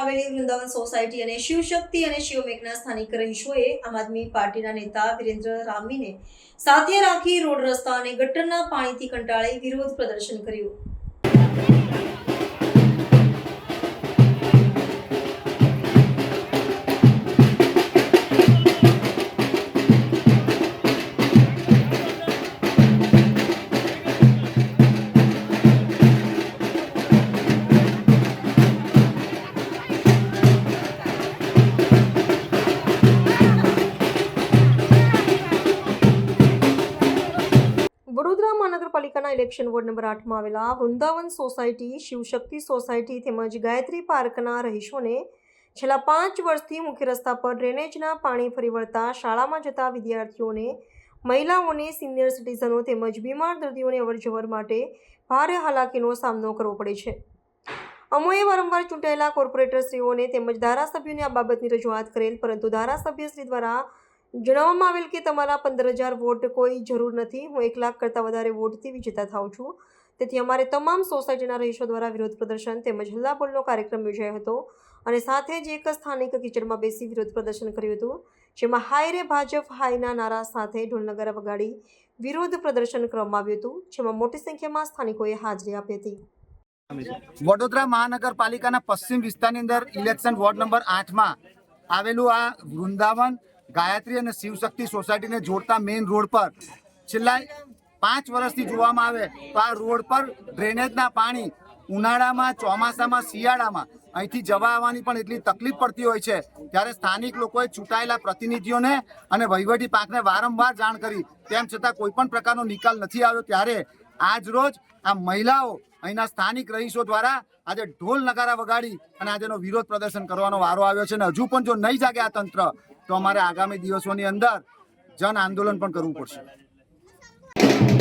આવેલી વૃંદાવન સોસાયટી અને શિવશક્તિ અને શિવમેઘના સ્થાનિક રહીશોએ આમ આદમી પાર્ટીના નેતા વિરેન્દ્ર રામીને સાથે રાખી રોડ રસ્તા અને ગટરના પાણીથી કંટાળી વિરોધ પ્રદર્શન કર્યું. વડોદરા મહાનગરપાલિકાના ઇલેક્શન વોર્ડ નંબર આઠમાં આવેલા વૃંદાવન સોસાયટી, શિવશક્તિ સોસાયટી તેમજ ગાયત્રી પાર્કના રહીશોને છેલ્લા પાંચ વર્ષથી મુખ્ય રસ્તા પર ડ્રેનેજના પાણી ફરી વળતા શાળામાં જતા વિદ્યાર્થીઓને, મહિલાઓને, સિનિયર સિટીઝનો તેમજ બીમાર દર્દીઓને અવરજવર માટે ભારે હાલાકીનો સામનો કરવો પડે છે. અમોએ વારંવાર ચૂંટાયેલા કોર્પોરેટરશ્રીઓને તેમજ ધારાસભ્યોને આ બાબતની રજૂઆત કરેલ, પરંતુ ધારાસભ્યશ્રી દ્વારા જણાવવામાં આવેલ કે તમારા પંદર હજાર વોટ કોઈ જરૂર નથી. હું એક લાખ કરતાં વધારે વોટથી વિજેતા થાઉં છું. તેથી અમારે તમામ સોસાયટીના રહીશો દ્વારા વિરોધ પ્રદર્શન તેમજ હલ્લાબોલનો કાર્યક્રમ યોજાયો હતો અને સાથે જ એક સ્થાનિક કિચડમાં બેસી વિરોધ પ્રદર્શન કર્યું હતું, જેમાં હાય રે ભાજપ, હાયના નારા સાથે ઢોલનગર વગાડી વિરોધ પ્રદર્શન કરવામાં આવ્યું હતું, જેમાં મોટી સંખ્યામાં સ્થાનિકોએ હાજરી આપી હતી. વડોદરા મહાનગરપાલિકાના પશ્ચિમ વિસ્તારની અંદર ઇલેક્શન વોર્ડ નંબર આઠમાં આવેલું આ વૃંદાવન ગાયત્રી અને શિવશક્તિ સોસાયટીને જોડતા મેઇન રોડ પર છેલ્લા પાંચ વર્ષથી જોવામાં આવે તો આ રોડ પર ડ્રેનેજના પાણી ઉનાળામાં, ચોમાસામાં, શિયાળામાં અહીંથી જવા આવવાની પણ એટલી તકલીફ પડતી હોય છે. ત્યારે સ્થાનિક લોકોએ ચૂંટાયેલા પ્રતિનિધિઓને અને વહીવટી પાંખને વારંવાર જાણ કરી. તેમ છતાં કોઈ પણ પ્રકારનો નિકાલ નથી આવ્યો. ત્યારે આજ રોજ આ મહિલાઓ અહીંના સ્થાનિક રહીશો દ્વારા આજે ઢોલ નગારા વગાડી અને આજેનો વિરોધ પ્રદર્શન કરવાનો વારો આવ્યો છે અને હજુ પણ જો નહીં જાગે આ તંત્ર, તો અમારે આગામી દિવસોની અંદર જન આંદોલન પણ કરવું પડશે.